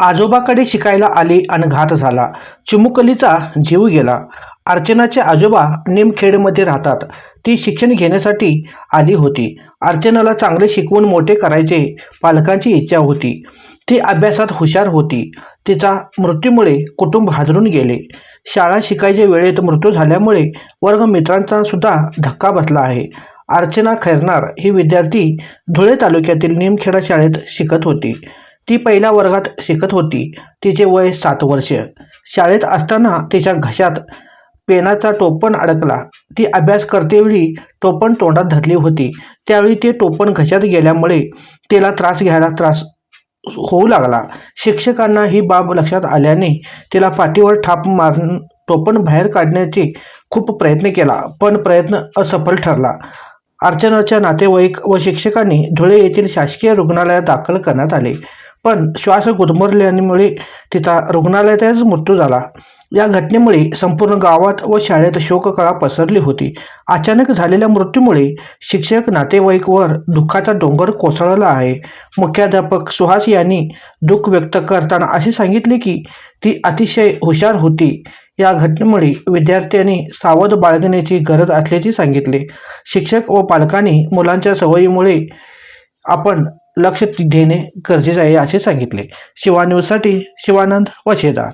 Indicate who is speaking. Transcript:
Speaker 1: आजोबाकडे शिकायला आली आणि घात झाला. चिमुकलीचा जीव गेला. अर्चनाचे आजोबा निमखेडमध्ये राहतात. ती शिक्षण घेण्यासाठी आली होती. अर्चनाला चांगले शिकवून मोठे करायचे पालकांची इच्छा होती. ती अभ्यासात हुशार होती. तिचा मृत्यूमुळे कुटुंब हादरून गेले. शाळा शिकायच्या वेळेत मृत्यू झाल्यामुळे वर्गमित्रांचा सुद्धा धक्का बसला आहे. अर्चना खैरनार ही विद्यार्थी धुळे तालुक्यातील निमखेडा शाळेत शिकत होती. ती पहिल्या वर्गात शिकत होती. तिचे वय सात वर्ष. शाळेत असताना तिच्या घशात पेनाचा टोपण अडकला. ती अभ्यास करतेवेळी टोपण तोंडात धरली होती. त्यावेळी ते टोपण घशात गेल्यामुळे तिला त्रास घ्यायला त्रास होऊ लागला. शिक्षकांना ही बाब लक्षात आल्याने तिला पाठीवर थाप मारून टोपण बाहेर काढण्याचे खूप प्रयत्न केला पण प्रयत्न असफल ठरला. अर्चनाच्या नातेवाईक व शिक्षकांनी धुळे येथील शासकीय रुग्णालयात दाखल करण्यात आले. पण श्वास गुदमरल्यामुळे तिचा रुग्णालयातच मृत्यू झाला. या घटनेमुळे संपूर्ण गावात व शाळेत शोककळा पसरली होती. अचानक झालेल्या मृत्यूमुळे शिक्षक नातेवाईकवर दुःखाचा डोंगर कोसळला आहे. मुख्याध्यापक सुहास यांनी दुःख व्यक्त करताना असे सांगितले की ती अतिशय हुशार होती. या घटनेमुळे विद्यार्थ्यांनी सावध बाळगण्याची गरज असल्याचे सांगितले. शिक्षक व पालकांनी मुलांच्या सवयीमुळे आपण लक्ष देणे गरजेचे आहे असे सांगितले. शिवा न्यूजसाठी शिवानंद वशेदार